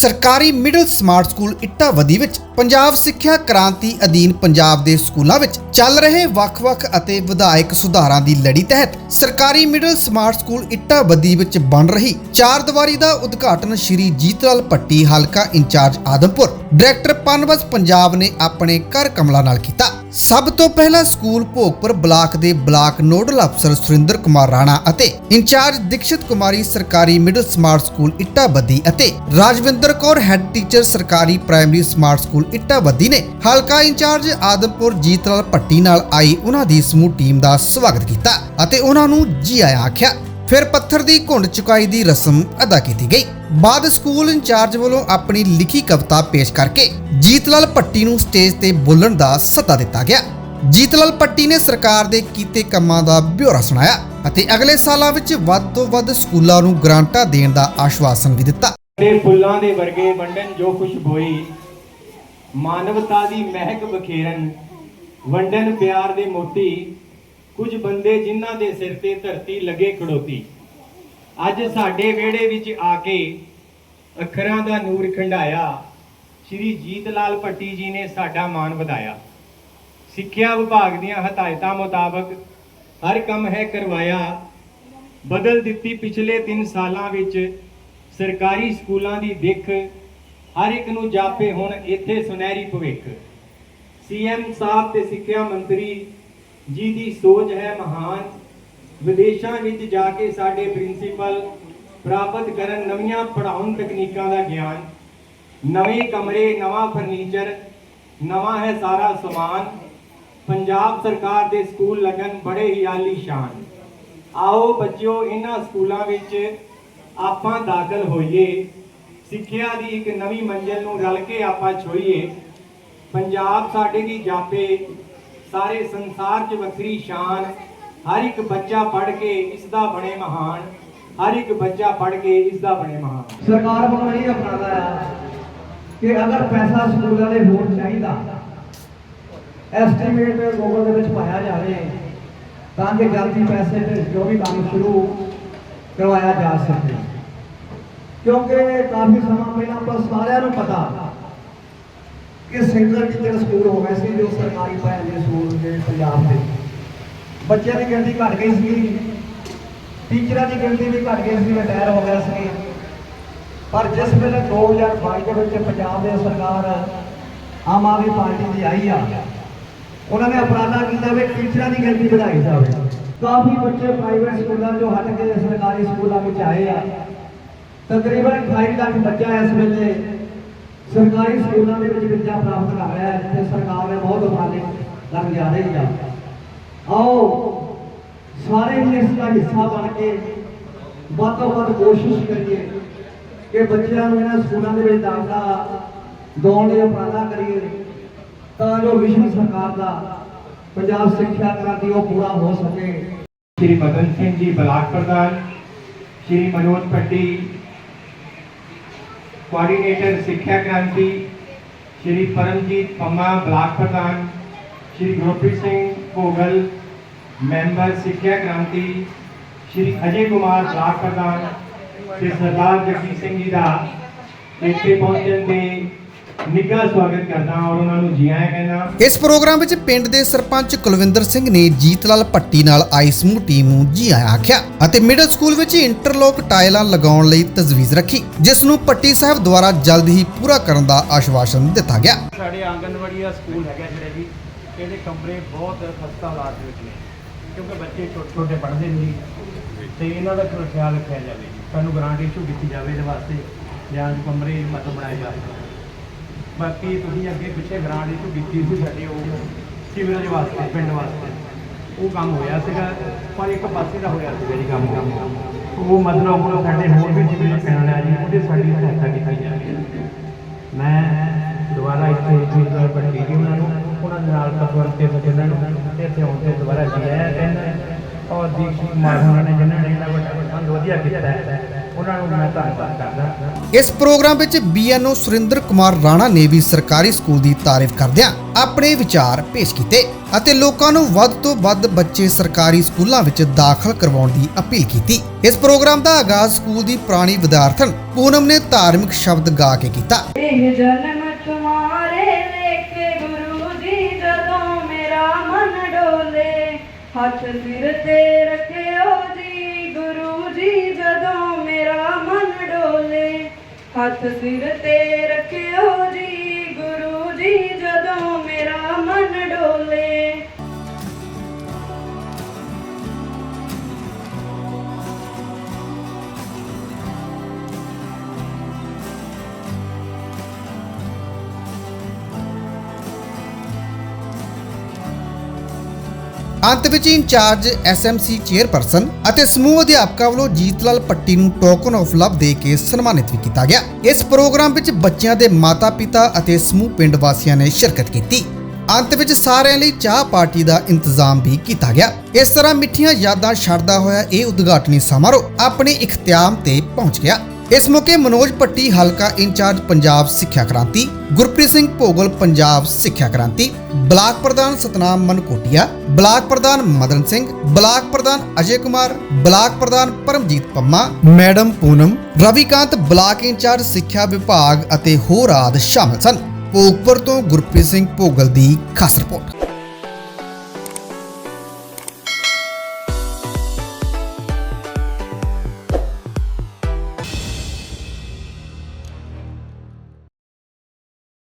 ਸਰਕਾਰੀ middle smart school Ittan Baddi ਵਿੱਚ ਪੰਜਾਬ ਸਿੱਖਿਆ ਕ੍ਰਾਂਤੀ ਅਧੀਨ ਪੰਜਾਬ ਦੇ ਸਕੂਲਾਂ ਵਿੱਚ ਚੱਲ ਰਹੇ ਵੱਖ-ਵੱਖ ਅਤੇ ਵਿਧਾਇਕ ਸੁਧਾਰਾਂ ਦੀ ਲੜੀ ਤਹਿਤ ਸਰਕਾਰੀ ਮਿਡਲ ਸਮਾਰਟ ਸਕੂਲ ਇੱਟਾ ਇੱਟਾਵਦੀ ਵਿੱਚ ਬਣ ਰਹੀ ਚਾਰ ਦੀਵਾਰੀ ਦਾ ਉਦਘਾਟਨ ਸ਼੍ਰੀ ਜੀਤਲਾਲ ਭੱਟੀ, ਹਲਕਾ ਇੰਚਾਰਜ ਆਦਮਪੁਰ। ਡਾਇਰੈਕਟਰ ਪਨਵਸ ਪੰਜਾਬ ਨੇ ਆਪਣੇ ਕਰ ਕਮਲਾ ਨਾਲ ਕੀਤਾ। ਸਭ ਤੋਂ ਪਹਿਲਾਂ ਸਕੂਲ ਭੋਗਪੁਰ ਬਲਾਕ ਦੇ ਬਲਾਕ ਨੋਡਲ ਅਫਸਰ ਸੁਰਿੰਦਰ ਕੁਮਾਰ ਰਾਣਾ ਅਤੇ ਇੰਚਾਰਜ ਦੀਕਸ਼ਿਤ ਕੁਮਾਰੀ ਸਰਕਾਰੀ ਮਿਡਲ ਸਮਾਰਟ ਸਕੂਲ ਇੱਟਾਬੱਦੀ ਅਤੇ ਰਾਜਵਿੰਦਰ ਕੌਰ ਹੈੱਡ ਟੀਚਰ ਸਰਕਾਰੀ ਪ੍ਰਾਇਮਰੀ ਸਮਾਰਟ ਸਕੂਲ ਇੱਟਾਬੱਦੀ ਨੇ ਹਲਕਾ ਇੰਚਾਰਜ ਆਦਮਪੁਰ ਜੀਤਲਾਲ ਭੱਟੀ ਨਾਲ ਆਈ ਉਹਨਾਂ ਦੀ ਸਮੂਹ ਟੀਮ ਦਾ ਸਵਾਗਤ ਕੀਤਾ ਅਤੇ ਉਹਨਾਂ ਨੂੰ ਜੀ ਆਇਆਂ ਆਖਿਆ। ਫਿਰ ਪੱਥਰ ਦੀ ਘੁੰਡ ਚੁਕਾਈ ਦੀ ਰਸਮ ਅਦਾ ਕੀਤੀ ਗਈ। ਬਾਅਦ ਸਕੂਲ ਇੰਚਾਰਜ ਵੱਲੋਂ ਆਪਣੀ ਲਿਖੀ ਕਵਿਤਾ ਪੇਸ਼ ਕਰਕੇ ਜੀਤਲਾਲ ਪੱਟੀ ਨੂੰ ਸਟੇਜ ਤੇ ਬੋਲਣ ਦਾ ਸੱਦਾ ਦਿੱਤਾ ਗਿਆ। ਜੀਤਲਾਲ ਪੱਟੀ ਨੇ ਸਰਕਾਰ ਦੇ ਕੀਤੇ ਕੰਮਾਂ ਦਾ ਬਿਊਰਾ ਸੁਣਾਇਆ ਅਤੇ ਅਗਲੇ ਸਾਲਾਂ ਵਿੱਚ ਵੱਧ ਤੋਂ ਵੱਧ ਸਕੂਲਾਂ ਨੂੰ ਗ੍ਰਾਂਟਾਂ ਦੇਣ ਦਾ ਆਸ਼ਵਾਸਨ ਵੀ ਦਿੱਤਾ। ਤੇ ਫੁੱਲਾਂ ਦੇ ਵਰਗੇ ਵੰਡਨ ਜੋ ਖੁਸ਼ਬੋਈ ਮਾਨਵਤਾ ਦੀ ਮਹਿਕ ਬਖੇਰਨ ਵੰਡਨ ਪਿਆਰ ਦੇ ਮੋਤੀ ਕੁਝ ਬੰਦੇ ਜਿਨ੍ਹਾਂ ਦੇ ਸਿਰ ਤੇ ਧਰਤੀ ਲੱਗੇ ਖੜੋਤੀ। ਅੱਜ ਸਾਡੇ ਵਿਹੜੇ ਵਿੱਚ ਆ ਕੇ ਅੱਖਰਾਂ ਦਾ ਨੂਰ ਖੰਡਾਇਆ, ਸ਼੍ਰੀ ਜੀਤ ਲਾਲ ਭੱਟੀ ਜੀ ਨੇ ਸਾਡਾ ਮਾਣ ਵਧਾਇਆ। ਸਿੱਖਿਆ ਵਿਭਾਗ ਦੀਆਂ ਹਦਾਇਤਾਂ ਮੁਤਾਬਕ ਹਰ ਕੰਮ ਹੈ ਕਰਵਾਇਆ। ਬਦਲ ਦਿੱਤੀ ਪਿਛਲੇ 3 ਸਾਲਾਂ ਵਿੱਚ ਸਰਕਾਰੀ ਸਕੂਲਾਂ ਦੀ ਦਿੱਖ ਹਰ ਇੱਕ ਨੂੰ ਜਾਪੇ ਹੁਣ ਇੱਥੇ ਸੁਨਹਿਰੀ ਭਵਿੱਖ। ਸੀਐਮ ਸਾਹਿਬ ਤੇ ਸਿੱਖਿਆ ਮੰਤਰੀ ਜੀ ਦੀ ਸੋਚ ਹੈ ਮਹਾਨ, ਵਿਦੇਸ਼ਾਂ ਵਿੱਚ ਜਾ ਕੇ ਸਾਡੇ ਪ੍ਰਿੰਸੀਪਲ ਪ੍ਰਾਪਤ ਕਰਨ ਨਵੀਆਂ ਪੜ੍ਹਾਉਣ ਤਕਨੀਕਾਂ ਦਾ ਗਿਆਨ, ਨਵੇਂ ਕਮਰੇ, ਨਵਾਂ ਫਰਨੀਚਰ, ਨਵਾਂ ਹੈ ਸਾਰਾ ਸਮਾਨ, ਪੰਜਾਬ ਸਰਕਾਰ ਦੇ ਸਕੂਲ ਲੱਗਣ ਬੜੇ ਹੀ ਆਲੀਸ਼ਾਨ ਆਓ ਬੱਚਿਓ, ਇਹਨਾਂ ਸਕੂਲਾਂ ਵਿੱਚ ਆਪਾਂ ਦਾਖਲ ਹੋਈਏ, ਸਿੱਖਿਆ ਦੀ ਇੱਕ ਨਵੀਂ ਮੰਜ਼ਿਲ ਨੂੰ ਰਲ ਕੇ ਆਪਾਂ ਛੋਈਏ, ਪੰਜਾਬ ਸਾਡੇ ਦੀ ਜਾਪੇ ਸਾਰੇ ਸੰਸਾਰ 'ਚ ਵੱਖਰੀ ਸ਼ਾਨ। ਹਰ ਇੱਕ ਬੱਚਾ ਪੜ੍ਹ ਕੇ ਇਸ ਦਾ ਬਣੇ ਮਹਾਨ। ਹਰ ਇੱਕ ਬੱਚਾ ਪੜ੍ਹ ਕੇ ਇਸ ਦਾ ਬਣੇ ਮਹਾਨ। ਸਰਕਾਰ ਵੱਲੋਂ ਇਹ ਅਪਣਾਇਆ ਆ ਕਿ ਅਗਰ ਪੈਸਾ ਸਕੂਲਾਂ ਦੇ ਹੋਰ ਚਾਹੀਦਾ ਐਸਟੀਮੇਟ ਗੂਗਲ ਦੇ ਵਿੱਚ ਪਾਇਆ ਜਾਵੇ, ਤਾਂ ਕਿ ਜਲਦੀ ਪੈਸੇ ਤੇ ਜੋ ਵੀ ਕੰਮ ਸ਼ੁਰੂ ਕਰਵਾਇਆ ਜਾ ਸਕੇ। ਕਿਉਂਕਿ ਕਾਫੀ ਸਮਾਂ ਪਹਿਲਾਂ ਆਪਾਂ ਸਾਰਿਆਂ ਨੂੰ ਪਤਾ ਕਿ ਸਿੰਗਲ ਟੀਚਰ ਸਕੂਲ ਹੋ ਗਏ ਸੀ, ਜੋ ਸਰਕਾਰੀ ਪਾਇਆ ਸਕੂਲ ਦੇ ਪੰਜਾਬ ਦੇ। ਬੱਚਿਆਂ ਦੀ ਗਿਣਤੀ ਘਟ ਗਈ ਸੀ ਟੀਚਰਾਂ ਦੀ ਗਿਣਤੀ ਵੀ ਘਟ ਗਈ ਸੀ ਰਿਟਾਇਰ ਹੋ ਗਏ ਸੀ ਪਰ ਜਿਸ ਵੇਲੇ 2022 ਦੇ ਵਿੱਚ ਪੰਜਾਬ ਦੇ ਸਰਕਾਰ ਆਮ ਆਦਮੀ ਪਾਰਟੀ ਦੀ ਆਈ ਆ, ਉਹਨਾਂ ਨੇ ਅਪਰਾਧਾ ਕੀਤਾ ਵੀ ਟੀਚਰਾਂ ਦੀ ਗਿਣਤੀ ਵਧਾਈ ਜਾਵੇ। ਕਾਫੀ ਬੱਚੇ ਪ੍ਰਾਈਵੇਟ ਸਕੂਲਾਂ ਚੋਂ ਹਟ ਕੇ ਸਰਕਾਰੀ ਸਕੂਲਾਂ ਵਿੱਚ ਆਏ ਆ। ਤਕਰੀਬਨ 28 ਲੱਖ ਬੱਚਾ ਇਸ ਵੇਲੇ ਸਰਕਾਰੀ ਸਕੂਲਾਂ ਦੇ ਵਿੱਚ ਵਿੱਦਿਆ ਪ੍ਰਾਪਤ ਕਰ ਰਿਹਾ ਹੈ, ਜਿੱਥੇ ਸਰਕਾਰ ਨੇ ਬਹੁਤ ਉਪਰਾਲੇ ਲੱਗ ਜਾ ਰਹੀ ਆ ਆਓ, ਸਾਰੇ ਹੀ ਇਸ ਦਾ ਹਿੱਸਾ ਬਣ ਕੇ ਵੱਧ ਤੋਂ ਵੱਧ ਕੋਸ਼ਿਸ਼ ਕਰੀਏ ਕਿ ਬੱਚਿਆਂ ਨੂੰ ਇਹਨਾਂ ਸਕੂਲਾਂ ਦੇ ਵਿੱਚ ਦਾਖਲਾ ਦਿਵਾਉਣ ਲਈ ਉਪਰਾਲਾ ਕਰੀਏ, ਤਾਂ ਜੋ ਵਿਸ਼ਵ ਸਰਕਾਰ ਦਾ ਪੰਜਾਬ ਸਿੱਖਿਆ ਕ੍ਰਾਂਤੀ ਉਹ ਪੂਰਾ ਹੋ ਸਕੇ। ਸ਼੍ਰੀ ਮਦਨ ਸਿੰਘ ਜੀ ਬਲਾਕ ਪ੍ਰਧਾਨ, ਸ਼੍ਰੀ ਮਨੋਜ ਭੱਟੀ ਕੋਆਰਡੀਨੇਟਰ ਸਿੱਖਿਆ ਕ੍ਰਾਂਤੀ, ਸ਼੍ਰੀ ਪਰਮਜੀਤ ਪੰਮਾ ਬਲਾਕ ਪ੍ਰਧਾਨ ਸ਼੍ਰੀ ਗੁਰਪ੍ਰੀਤ ਸਿੰਘ ਭੋਗਲ ਮੈਂਬਰ ਸਿੱਖਿਆ ਕ੍ਰਾਂਤੀ ਸ਼੍ਰੀ ਅਜੇ ਕੁਮਾਰ ਬਲਾਕ ਪ੍ਰਧਾਨ ਤੇ ਸਰਦਾਰ ਜਗਜੀਤ ਸਿੰਘ ਜੀ ਦਾ ਇੱਥੇ ਪਹੁੰਚਣ ਦੇ ਨਿੱਘਾ ਸਵਾਗਤ ਕਰਦਾ ਔਰ ਉਹਨਾਂ ਨੂੰ ਜੀ ਆਇਆਂ ਕਹਿੰਦਾ ਇਸ ਪ੍ਰੋਗਰਾਮ ਵਿੱਚ ਪਿੰਡ ਦੇ ਸਰਪੰਚ ਕੁਲਵਿੰਦਰ ਸਿੰਘ ਨੇ ਜੀਤਲਾਲ ਭੱਟੀ ਨਾਲ ਆਈ ਸਮੂਹ ਟੀਮ ਨੂੰ ਜੀ ਆਇਆਂ ਆਖਿਆ ਅਤੇ ਮਿਡਲ ਸਕੂਲ ਵਿੱਚ ਇੰਟਰਲੋਕ ਟਾਇਲਾਂ ਲਗਾਉਣ ਲਈ ਤਜਵੀਜ਼ ਰੱਖੀ ਜਿਸ ਨੂੰ ਭੱਟੀ ਸਾਹਿਬ ਦੁਆਰਾ ਜਲਦ ਹੀ ਪੂਰਾ ਕਰਨ ਦਾ ਆਸ਼ਵਾਸਨ ਦਿੱਤਾ ਗਿਆ। ਸਾਡੇ ਆਂਗਨਵਾੜੀ ਦਾ ਸਕੂਲ ਹੈਗਾ ਜਿਹੜਾ ਜੀ ਇਹਦੇ ਕਮਰੇ ਬਹੁਤ ਖਸਤਾ ਹਾਲਾਤ ਵਿੱਚ ਨੇ, ਕਿਉਂਕਿ ਬੱਚੇ ਛੋਟੇ ਛੋਟੇ ਪੜ੍ਹਦੇ ਨੇ ਜੀ ਤੇ ਇਹਨਾਂ ਦਾ ਥੋੜ੍ਹਾ ਖਿਆਲ ਰੱਖਿਆ ਜਾਵੇ, ਸਾਨੂੰ ਗ੍ਰਾਂਟ ਇਸ਼ੂ ਕੀਤੀ ਜਾਵੇ ਇਹਦੇ ਵਾਸਤੇ, ਜਾਂ ਜੋ ਕਮਰੇ ਮਤਲਬ ਬਣਾਏ ਜਾਵੇ ਬਾਕੀ ਤੁਸੀਂ ਅੱਗੇ ਪਿੱਛੇ ਗ੍ਰਾਂਟ ਇਸ਼ੂ ਕੀਤੀ ਸੀ ਸਾਡੇ ਉਹ ਸੀਵਰੇਜ ਵਾਸਤੇ, ਪਿੰਡ ਵਾਸਤੇ। ਉਹ ਕੰਮ ਹੋਇਆ ਸੀਗਾ, ਪਰ ਇੱਕ ਪਾਸੇ ਦਾ ਹੋਇਆ ਸੀਗਾ ਜੀ ਕੰਮ ਕੰਮ। ਉਹ ਮਤਲਬ ਹੁਣ ਸਾਡੇ ਹੋਰ ਵੀ ਸੀਵਰੇਜ ਦੀਪਕ ਕੁਮਾਰ ਉਹਨਾਂ ਨੇ ਜਿਨ੍ਹਾਂ ਨੇ ਇਹਨਾਂ ਵੱਡਾ ਪ੍ਰਬੰਧ ਵਧੀਆ ਕੀਤਾ ਹੈ ਉਹਨਾਂ ਨੂੰ ਮੈਂ ਧੰਨਵਾਦ ਕਰਦਾ। ਇਸ ਪ੍ਰੋਗਰਾਮ ਵਿੱਚ ਬੀਐਨਓ ਸੁਰਿੰਦਰ ਕੁਮਾਰ ਰਾਣਾ ਨੇ ਵੀ ਸਰਕਾਰੀ ਸਕੂਲ ਦੀ ਤਾਰੀਫ ਕਰਦਿਆਂ ਆਪਣੇ ਵਿਚਾਰ ਪੇਸ਼ ਕੀਤੇ ਅਤੇ ਲੋਕਾਂ ਨੂੰ ਵੱਧ ਤੋਂ ਵੱਧ ਬੱਚੇ ਸਰਕਾਰੀ ਸਕੂਲਾਂ ਵਿੱਚ ਦਾਖਲ ਕਰਵਾਉਣ ਦੀ ਅਪੀਲ ਕੀਤੀ। ਇਸ ਪ੍ਰੋਗਰਾਮ ਦਾ ਆਗਾਜ਼ ਸਕੂਲ ਦੀ ਪੁਰਾਣੀ ਵਿਦਿਆਰਥਣ ਪੂਨਮ ਨੇ ਧਾਰਮਿਕ ਸ਼ਬਦ ਗਾ ਕੇ ਕੀਤਾ। ਇਹ ਜਨਮ ਤੁਮਾਰੇ ਲੇਕੇ ਗੁਰੂ ਜੀ ਜਦੋਂ ਮੇਰਾ ਮਨ ਡੋਲੇ ਹੱਥ ਸਿਰ ਤੇ ਰੱਖਿਓ ਜੀ ਗੁਰੂ ਜੀ ਜਦੋਂ ਮੇਰਾ ਮਨ ਡੋਲੇ ਹੱਥ ਸਿਰ ਤੇ ਰੱਖਿਓ ਜੀ। ਅੰਤ ਵਿੱਚ ਇੰਚਾਰਜ ਐਸਐਮਸੀ ਚੇਅਰਪਰਸਨ ਅਤੇ ਸਮੂਹ ਅਧਿਆਪਕਾਂ ਵੱਲੋਂ ਜੀਤਲਾਲ ਪੱਟੀ ਨੂੰ ਟੋਕਨ ਆਫ ਲਵ ਦੇ ਕੇ ਸਨਮਾਨਿਤ ਵੀ ਕੀਤਾ ਗਿਆ। ਇਸ ਪ੍ਰੋਗਰਾਮ ਵਿੱਚ ਬੱਚਿਆਂ ਦੇ ਮਾਤਾ-ਪਿਤਾ ਅਤੇ ਸਮੂਹ ਪਿੰਡ ਵਾਸੀਆਂ ਨੇ ਸ਼ਿਰਕਤ ਕੀਤੀ। ਅੰਤ ਵਿੱਚ ਸਾਰਿਆਂ ਲਈ ਚਾਹ ਪਾਰਟੀ ਦਾ ਇੰਤਜ਼ਾਮ ਵੀ ਕੀਤਾ ਗਿਆ। ਇਸ ਤਰ੍ਹਾਂ ਮਿੱਠੀਆਂ ਯਾਦਾਂ ਛੱਡਦਾ ਹੋਇਆ ਇਹ ਉਦਘਾਟਨੀ ਸਮਾਰੋਹ ਆਪਣੇ ਇਖਤਿਆਮ ਤੇ ਪਹੁੰਚ ਗਿਆ। ਇਸ ਮੌਕੇ ਮਨੋਜ ਪੱਟੀ ਹਲਕਾ ਇੰਚਾਰਜ ਪੰਜਾਬ ਸਿੱਖਿਆ ਕ੍ਰਾਂਤੀ, ਗੁਰਪ੍ਰੀਤ ਸਿੰਘ ਭੋਗਲ, ਪੰਜਾਬ ਸਿੱਖਿਆ ਕ੍ਰਾਂਤੀ, ਬਲਾਕ ਪ੍ਰਧਾਨ ਸਤਨਾਮ ਮਨਕੋਟੀਆ, ਬਲਾਕ ਪ੍ਰਧਾਨ ਮਦਨ ਸਿੰਘ, ਬਲਾਕ ਪ੍ਰਧਾਨ ਅਜੇ ਕੁਮਾਰ, ਬਲਾਕ ਪ੍ਰਧਾਨ Paramjit Pamma, madam Poonam, Ravikant block incharge ਸਿੱਖਿਆ ਵਿਭਾਗ ਅਤੇ ਹੋਰ ਆਦ ਸ਼ਾਮਲ ਸਨ। ਭੋਗਪੁਰ ਤੋਂ ਗੁਰਪ੍ਰੀਤ ਸਿੰਘ ਭੋਗਲ ਦੀ ਖਾਸ ਰਿਪੋਰਟ।